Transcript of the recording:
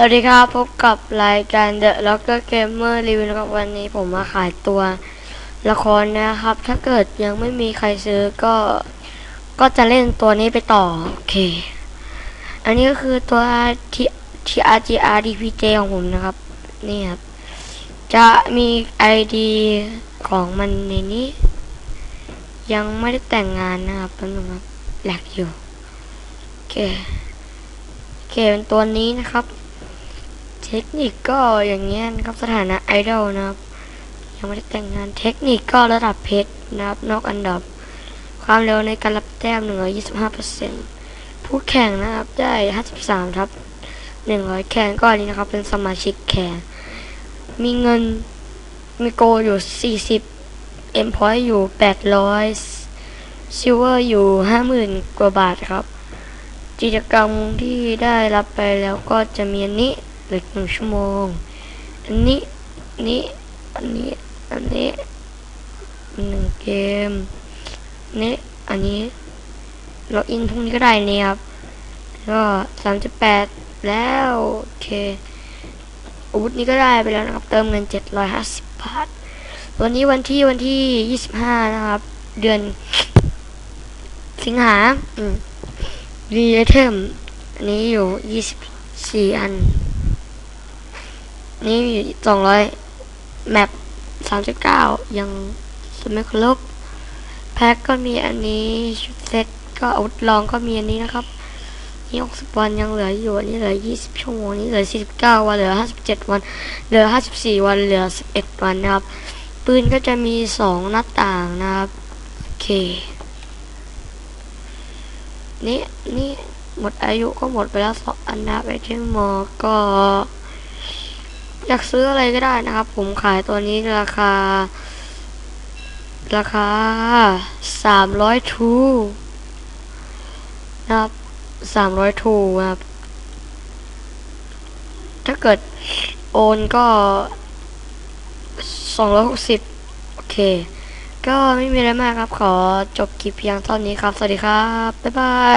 สวัสดีครับพบกับรายการ The Locker Gamer Review นะครับวันนี้ผมมาขายตัวละครนะครับ ถ้าเกิดยังไม่มีใครซื้อก็ก็จะเล่นตัวนี้ไปต่อ โอเค อันนี้ก็คือตัวที่ที่ RGR DPJ ของผมนะครับ นี่ครับ จะมี ID ของมันในนี้ ยังไม่ได้แต่งงานนะครับแป๊บนึงครับแหลกอยู่ โอเคโอเคเป็นตัวนี้นะครับ เทคนิคก็อย่างเงี้ยนะครับสถานะไอดอลนะครับ ยังไม่ได้แต่งงานเทคนิคก็ระดับเพชรนะครับนอกอันดับ ความเร็วในการรับแต้ม125%ผู้แข่งนะครับได้ 53ทับ100 แข่งก็อันนี้นะครับเป็นสมาชิกแข่งมีเงินมีโกอยู่ 40 เอ็มพอยอยู่ 800 ซิลเวอร์อยู่ 50,000 กว่าบาทครับ กิจกรรมที่ได้รับไปแล้วก็จะมีนี้ เหลือหนึ่งชั่วโมง อันนี้อันนี้ อันนี้ อันนี้หนึ่งเกมนี่อันนี้ล็อกอินพรุ่งนี้ก็ได้เนี่ยครับ ก็สามสิบแปดแล้ว โอเคอาวุธนี้ก็ได้ไปแล้วนะครับ เติมเงินเจ็ดร้อยห้าสิบบาทวันนี้วันที่วันที่ยี่สิบห้านะครับ เดือน สิงหาอืมรีไอเทมอันนี้อยู่ยี่สิบสี่อัน นี่สองร้อยแมปสามสิบเก้ายังสมัยครบแพ็กก็มีอันนี้ชุดเซ็ตก็อาวุธลองก็มีอันนี้นะครับ นี่หกสิบวันยังเหลืออยู่นนี้เหลือยี่สิบชั่วโมงนี่เหลือสี่สิบเก้าวันเหลือห้าสิบเจ็ดวัน เหลือห้าสิบสี่วันเหลือสิบเอ็ดวันนะครับ ปืนก็จะมีสองหน้าต่างนะครับโอเคนี่นี่หมดอายุก็หมดไปแล้วสองอันนะไปที่มอก็ อยากซื้ออะไรก็ได้นะครับ ผมขายตัวนี้ราคา ราคาสามร้อยทูนะครับสามร้อยทูครับถ้าเกิดโอนก็สองร้อยหกสิบโอเค ก็ไม่มีอะไรมากครับ ขอจบคลิปเพียงเท่านี้ครับ สวัสดีครับ บ๊ายบาย